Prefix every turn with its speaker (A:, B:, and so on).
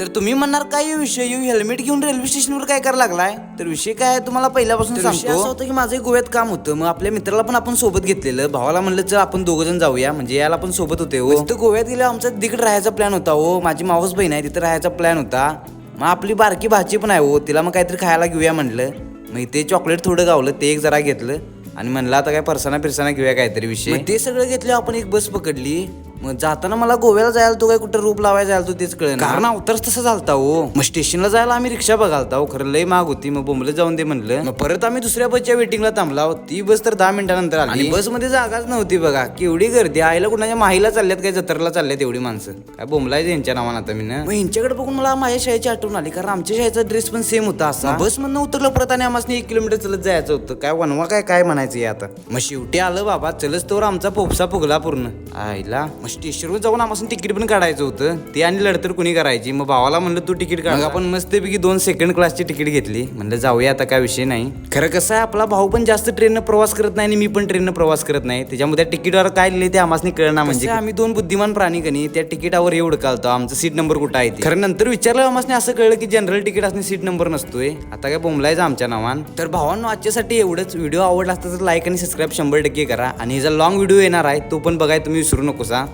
A: तर तुम्ही म्हणणार काय विषय? ह्यो हेल्मेट घेऊन रेल्वे स्टेशनवर काय करायला लागलाय? तर विषय काय आहे तुम्हाला? पहिल्यापासून सांगतो. असं होतं की माझं गोव्यात काम होतं. मग आपल्या मित्राला पण आपण सोबत घेतलेलं. भावाला म्हणलं चल आपण दोघं जण जाऊया. म्हणजे याला पण सोबत होते हो. तर गोव्यात गेल्यावर आमचा तिकडे राहायचा प्लॅन होता हो. माझी मावस बहीण आहे तिथे राहायचा प्लॅन होता. मग आपली बारकी भाची पण आहे हो. तिला मग काहीतरी खायला घेऊया म्हणलं. मग इथे चॉकलेट थोडं गावलं ते एक जरा घेतलं. आणि म्हणलं आता काय परसाना फिरसाना घेऊया काहीतरी विषय. ते सगळं घेतलं आपण एक बस पकडली. मग जाताना मला गोव्याला जायला तो काय कुठं रूप लावायला जायला तो तेच कळलं कारण अवतारच तसा झालता हो. मग स्टेशनला जायला आम्ही रिक्षा बघालता हो. खरं लय माग होती. मग बोंबलं जाऊन दे म्हणलं. मग परत आम्ही दुसऱ्या बसच्या वेटिंगला थांबला हो. ती बस तर दहा मिनिटानंतर आली. आणि बसमध्ये जागाच नव्हती बघा. केवढी गर्दी. आईला कुणाच्या माहीला चालल्यात काय जत्रेला चालल्यात एवढी माणसं. काय बोंबलायचं यांच्या नावानं आता मी मग यांच्याकडे बघून मला माझ्या शाळेची आठवण आली. कारण आमच्या शाळेचा ड्रेस पण सेम होता असा. बस मधनं उतरलं परत आणि आम्हाला एक किलोमीटर चलत जायचं होतं. काय वनवा काय काय म्हणायचं आता? मग शेवटी आलं बाबा. चलच तोवर आमचा पोपसा फुगला पूर्ण. आईला. मग स्टेशनवर जाऊन आम्हाला तिकीट पण काढायचं होतं. ते आणि लढतर कुणी करायची? मग भावाला म्हणलं तू तिकीट काढ. आपण मस्तपैकी दोन सेकंड क्लासची तिकीट घेतली. म्हणलं जाऊया आता काय विषय नाही. खरं कसं आहे आपला भाऊ पण जास्त ट्रेननं प्रवास करत नाही आणि मी पण ट्रेननं प्रवास करत नाही. त्याच्यामध्ये त्या तिकीटवर काय लिहिले ते आम्हाला कळणार म्हणजे. आम्ही दोन बुद्धिमान प्राणी कनी त्या तिकीटावर एवढं कालतो आमचं सीट नंबर कुठं आहे. खरं नंतर विचारलं आम्हाला असं कळलं की जनरल तिकीट असणे सीट नंबर नसतोय. आता काय बोंबलायचं आमच्या नावान. तर भावांनो आजच्यासाठी एवढंच. व्हिडिओ आवडला असता तर लाईक आणि सबस्क्राईब शंभर टक्के करा. आणि ह्याचा लॉंग व्हिडिओ येणार आहे तो पण बघाय तुम्ही विसरू नकोसा.